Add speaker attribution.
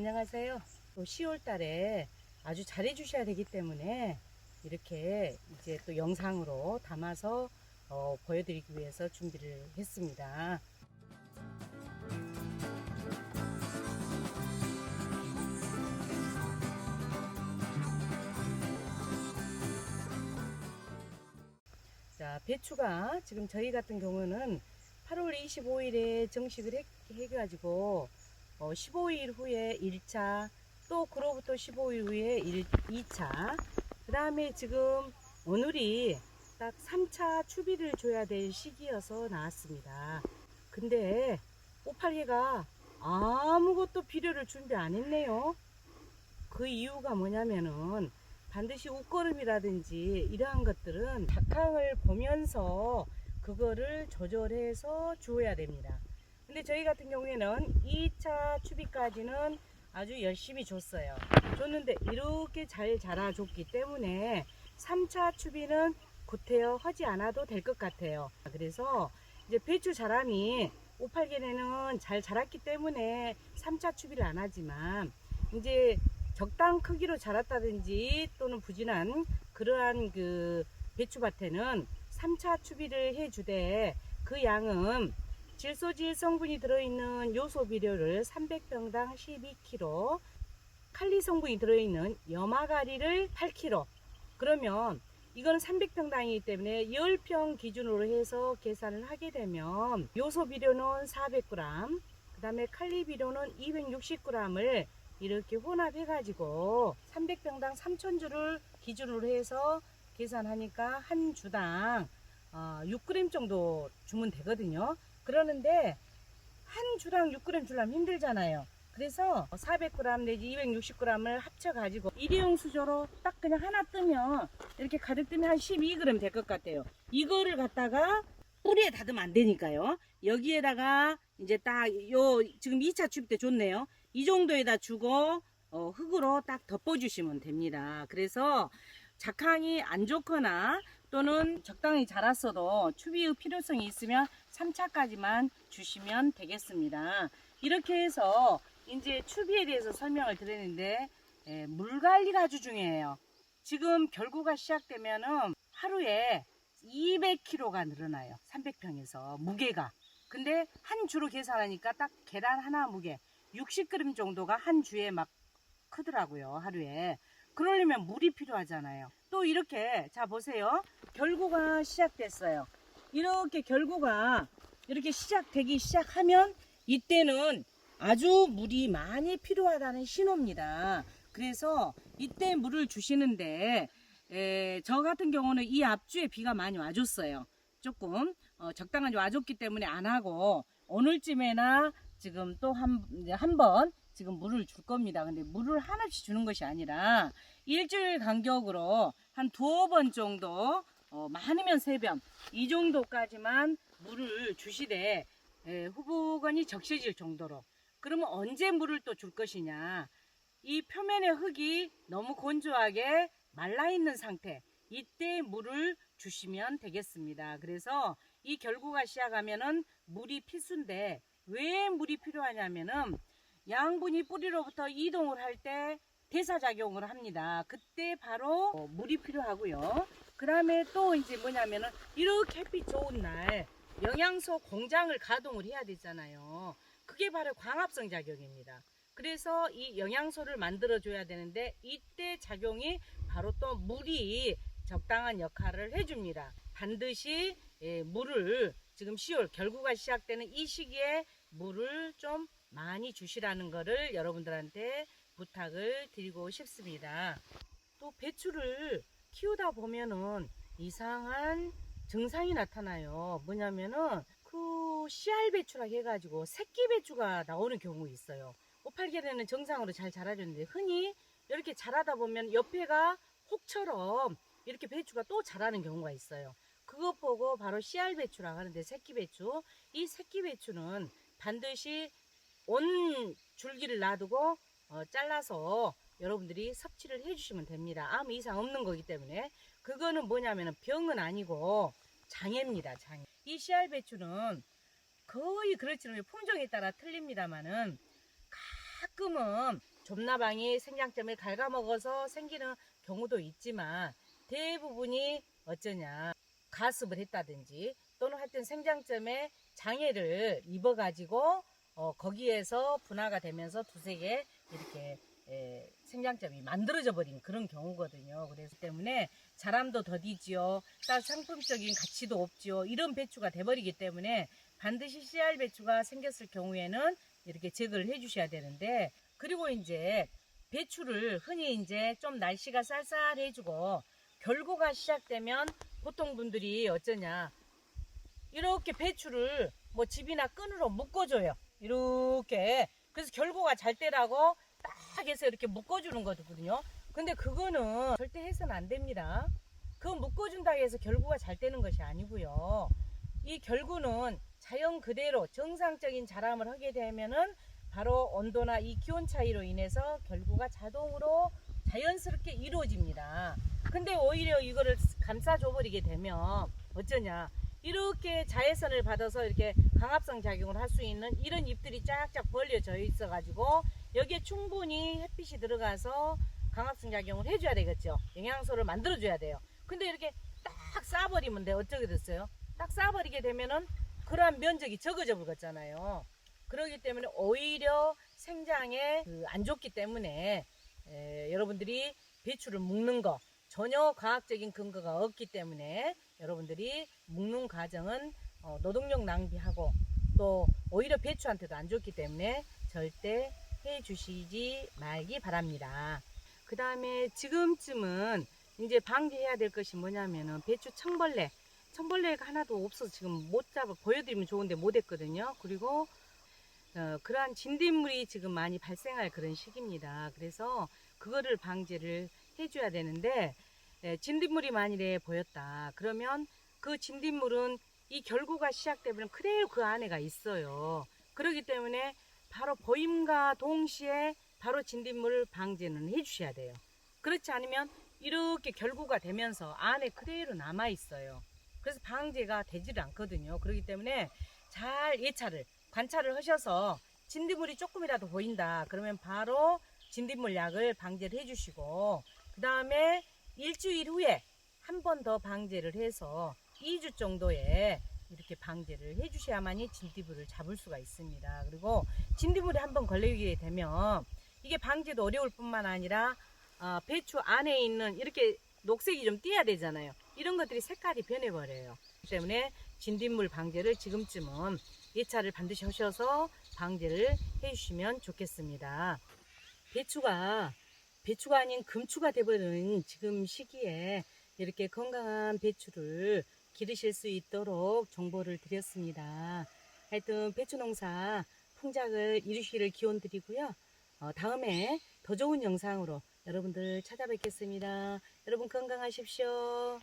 Speaker 1: 안녕하세요. 또 10월 달에 아주 잘해 주셔야 되기 때문에 이렇게 이제 또 영상으로 담아서 어, 보여드리기 위해서 준비를 했습니다. 자, 배추가 지금 저희 같은 경우는 8월 25일에 정식을 해, 해가지고 어, 15일 후에 1차, 또 그로부터 15일 후에 1, 2차, 그 다음에 지금 오늘이 딱 3차 추비를 줘야 될 시기여서 나왔습니다. 근데 오팔개가 아무것도 비료를 준비 안 했네요. 그 이유가 뭐냐면은 반드시 옷걸음이라든지 이러한 것들은 작황을 보면서 그거를 조절해서 주어야 됩니다. 근데 저희 같은 경우에는 2차 추비까지는 아주 열심히 줬어요. 줬는데 이렇게 잘 자라줬기 때문에 3차 추비는 구태여 하지 않아도 될 것 같아요. 그래서 이제 배추 자람이 58개내는 잘 자랐기 때문에 3차 추비를 안 하지만 이제 적당 크기로 자랐다든지 또는 부진한 그러한 그 배추밭에는 3차 추비를 해주되 그 양은 질소질 성분이 들어있는 요소 비료를 300병당 12kg, 칼리 성분이 들어있는 염화가리를 8kg. 그러면 이거는 300평당이기 때문에 10평 기준으로 해서 계산을 하게 되면 요소 비료는 400g, 그 다음에 칼리 비료는 260g을 이렇게 혼합해 가지고 300평당 3000주를 기준으로 해서 계산하니까 한 주당 어, 6g 정도 주면 되거든요. 그러는데 한 주당 6g 주려면 힘들잖아요. 그래서 400g 내지 260g을 합쳐 가지고 일회용 수저로 딱 그냥 하나 뜨면 이렇게 가득 뜨면 한 12g 될 것 같아요. 이거를 갖다가 뿌리에 닫으면 안 되니까요. 여기에다가 이제 딱 요 지금 2차 추비 때 좋네요. 이 정도에다 주고 어, 흙으로 딱 덮어주시면 됩니다. 그래서 작황이 안 좋거나 또는 적당히 자랐어도 추비의 필요성이 있으면 3차까지만 주시면 되겠습니다. 이렇게 해서 이제 추비에 대해서 설명을 드렸는데 예, 물 관리가 아주 중요해요. 지금 결구가 시작되면은 하루에 200kg가 늘어나요. 300평에서 무게가. 근데 한 주로 계산하니까 딱 계란 하나 무게 60g 정도가 한 주에 막 크더라고요. 하루에. 그러려면 물이 필요하잖아요. 또 이렇게 자 보세요. 결구가 시작됐어요. 이렇게 결구가 이렇게 시작되기 시작하면 이때는 아주 물이 많이 필요하다는 신호입니다. 그래서 이때 물을 주시는데 에, 저 같은 경우는 이 앞주에 비가 많이 와줬어요. 조금 어, 적당하게 와줬기 때문에 안 하고 오늘쯤에나 지금 또 한 한번 지금 물을 줄 겁니다. 근데 물을 하나씩 주는 것이 아니라 일주일 간격으로 한 두어 번 정도 어, 많으면 세번이 정도까지만 물을 주시되 에, 후보건이 적셔질 정도로 그러면 언제 물을 또 줄 것이냐 이 표면의 흙이 너무 건조하게 말라 있는 상태 이때 물을 주시면 되겠습니다. 그래서 이 결구가 시작하면은 물이 필수인데 왜 물이 필요하냐면은 양분이 뿌리로부터 이동을 할 때 대사작용을 합니다. 그때 바로 어, 물이 필요하고요. 그 다음에 또 이제 뭐냐면은 이렇게 햇빛 좋은 날 영양소 공장을 가동을 해야 되잖아요. 그게 바로 광합성 작용입니다. 그래서 이 영양소를 만들어 줘야 되는데 이때 작용이 바로 또 물이 적당한 역할을 해줍니다. 반드시 예, 물을 지금 10월 결구가 시작되는 이 시기에 물을 좀 많이 주시라는 거를 여러분들한테 부탁을 드리고 싶습니다. 또 배추를 키우다 보면은 이상한 증상이 나타나요. 뭐냐면은 그 씨알 배추라 해가지고 새끼 배추가 나오는 경우 있어요. 오팔계에는 정상으로 잘 자라주는데 흔히 이렇게 자라다 보면 옆에가 혹처럼 이렇게 배추가 또 자라는 경우가 있어요. 그것 보고 바로 씨알 배추라고 하는데 새끼 배추. 이 새끼 배추는 반드시 온 줄기를 놔두고 어, 잘라서 여러분들이 섭취를 해주시면 됩니다. 아무 이상 없는 거기 때문에 그거는 뭐냐면은 병은 아니고 장애입니다. 장애. 이 씨알 배추는 거의 그렇지 않아요. 품종에 따라 틀립니다만은 가끔은 점나방이 생장점을 갉아먹어서 생기는 경우도 있지만 대부분이 어쩌냐 가습을 했다든지 또는 하여튼 생장점에 장애를 입어가지고 어, 거기에서 분화가 되면서 두세 개 이렇게 에, 생장점이 만들어져 버린 그런 경우거든요. 그래서 때문에 자람도 더디지요. 딸 상품적인 가치도 없지요. 이런 배추가 돼버리기 때문에 반드시 씨알 배추가 생겼을 경우에는 이렇게 제거를 해주셔야 되는데 그리고 이제 배추를 흔히 이제 좀 날씨가 쌀쌀해지고 결고가 시작되면 보통 분들이 어쩌냐 이렇게 배추를 뭐 집이나 끈으로 묶어줘요. 이렇게 그래서 결고가 잘 때라고 딱 해서 이렇게 묶어주는 거거든요. 근데 그거는 절대 해서는 안 됩니다. 그거 묶어준다 해서 결구가 잘 되는 것이 아니고요. 이 결구는 자연 그대로 정상적인 자람을 하게 되면은 바로 온도나 이 기온 차이로 인해서 결구가 자동으로 자연스럽게 이루어집니다. 근데 오히려 이거를 감싸줘 버리게 되면 어쩌냐 이렇게 자외선을 받아서 이렇게 강압성 작용을 할 수 있는 이런 잎들이 쫙쫙 벌려져 있어 가지고 여기에 충분히 햇빛이 들어가서 강압성 작용을 해줘야 되겠죠. 영양소를 만들어 줘야 돼요. 근데 이렇게 딱 싸버리면 돼. 어쩌게 됐어요? 딱 싸버리게 되면은 그러한 면적이 적어져 버렸잖아요. 그러기 때문에 오히려 생장에 그 안 좋기 때문에 에, 여러분들이 배추를 묶는 거 전혀 과학적인 근거가 없기 때문에 여러분들이 묶는 과정은 어, 노동력 낭비하고 또 오히려 배추한테도 안 좋기 때문에 절대 해 주시지 말기 바랍니다. 그 다음에 지금쯤은 이제 방지해야 될 것이 뭐냐면은 배추 청벌레. 청벌레가 하나도 없어서 지금 못 잡아 보여드리면 좋은데 못 했거든요. 그리고 어, 그러한 진딧물이 지금 많이 발생할 그런 시기입니다. 그래서 그거를 방지를 해줘야 되는데 예, 진딧물이 만일에 보였다. 그러면 그 진딧물은 이 결구가 시작되면 그대로 그 안에가 있어요. 그렇기 때문에 바로 보임과 동시에 바로 진딧물 방지는 해주셔야 돼요. 그렇지 않으면 이렇게 결구가 되면서 안에 그대로 남아 있어요. 그래서 방제가 되지를 않거든요. 그렇기 때문에 잘 예찰을 관찰을 하셔서 진딧물이 조금이라도 보인다. 그러면 바로 진딧물 약을 방제를 해주시고 그 다음에 일주일 후에 한 번 더 방제를 해서 2주 정도에 이렇게 방제를 해주셔야만이 진딧물을 잡을 수가 있습니다. 그리고 진딧물이 한번 걸리게 되면 이게 방제도 어려울 뿐만 아니라 어, 배추 안에 있는 이렇게 녹색이 좀 띄어야 되잖아요. 이런 것들이 색깔이 변해버려요. 때문에 진딧물 방제를 지금쯤은 예찰을 반드시 하셔서 방제를 해주시면 좋겠습니다. 배추가 배추가 아닌 금추가 되버리는 지금 시기에 이렇게 건강한 배추를 기르실 수 있도록 정보를 드렸습니다. 하여튼 배추 농사 풍작을 이루시기를 기원 드리고요. 어, 다음에 더 좋은 영상으로 여러분들 찾아뵙겠습니다. 여러분 건강하십시오.